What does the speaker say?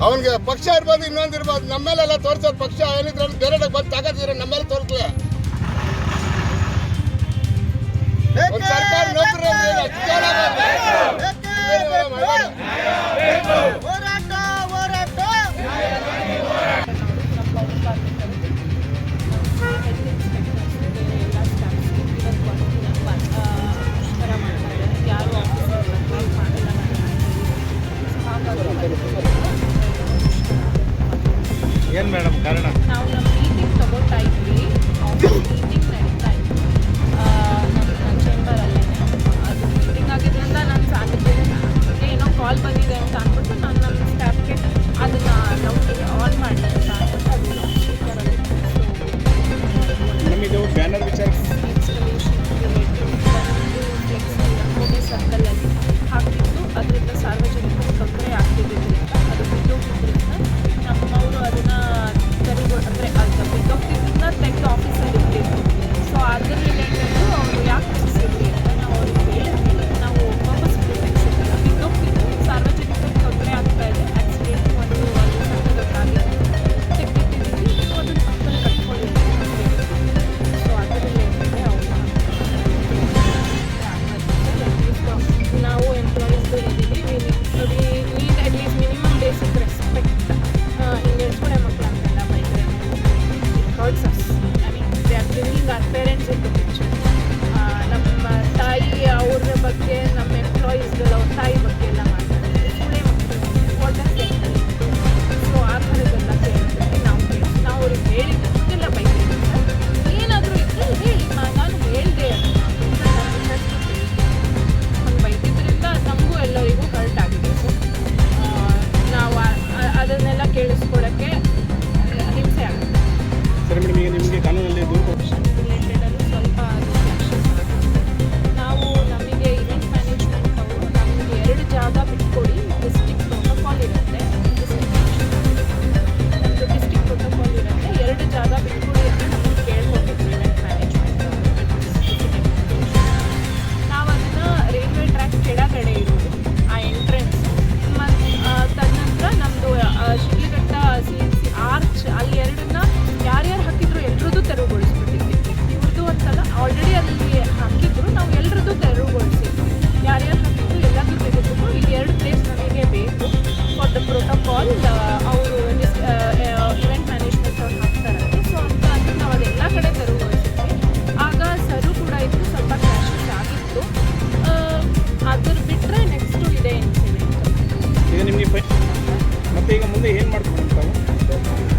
ಅವನಿಗೆ ಪಕ್ಷ ಇರ್ಬೋದು ಇನ್ನೊಂದು ಇರ್ಬೋದು ನಮ್ಮೇಲೆಲ್ಲ ತೋರಿಸೋ ಪಕ್ಷ ಏನಿದ್ರೆ ಬೇರೆ ಬಂದು ತಗೋದಿದ್ರೆ ನಮ್ಮೇಲೆ ತೋರಿಸ್ಲೆ ಸರ್ಕಾರ ನೌಕರಿ ಏನು ಮೇಡಮ್ ಕಾರಣ? ನಾವು ನಮ್ಮ ಮೀಟಿಂಗ್ ತಗೋತಾ ಇದ್ವಿ. ಮೀಟಿಂಗ್ ನಡೀತಾ ಇದ್ವಿ ನಮ್ಮ ಚೇಂಬರಲ್ಲೇ ಅದು ಮೀಟಿಂಗ್ ಆಗಿದ್ದರಿಂದ ನಾನು ಸಾಧ್ಯತೆ ಏನೋ ಕಾಲ್ ಬಂದಿದೆ ಅಂತ ಅಂದ್ಬಿಟ್ಟು ನಾನು ನಮ್ಮ ಸ್ಟಾಫ್ಗೆ ಅದನ್ನು ಡೌಟ್ ಆನ್ ಮಾಡಲಿ ಅಂತ ಅಂದ್ಬಿಟ್ಟು ಅದು ನಮಗೆ banner giving our parents into ನಮ್ಮ ತಾಯಿ ಅವ್ರ ಬಗ್ಗೆ ನಮ್ಮ ಎಂಪ್ಲಾಯೀಸ್ಗಳು ಅವ್ರ ತಾಯಿ ಮುಂದೆ ಏನು ಮಾಡ್ತೀವಿ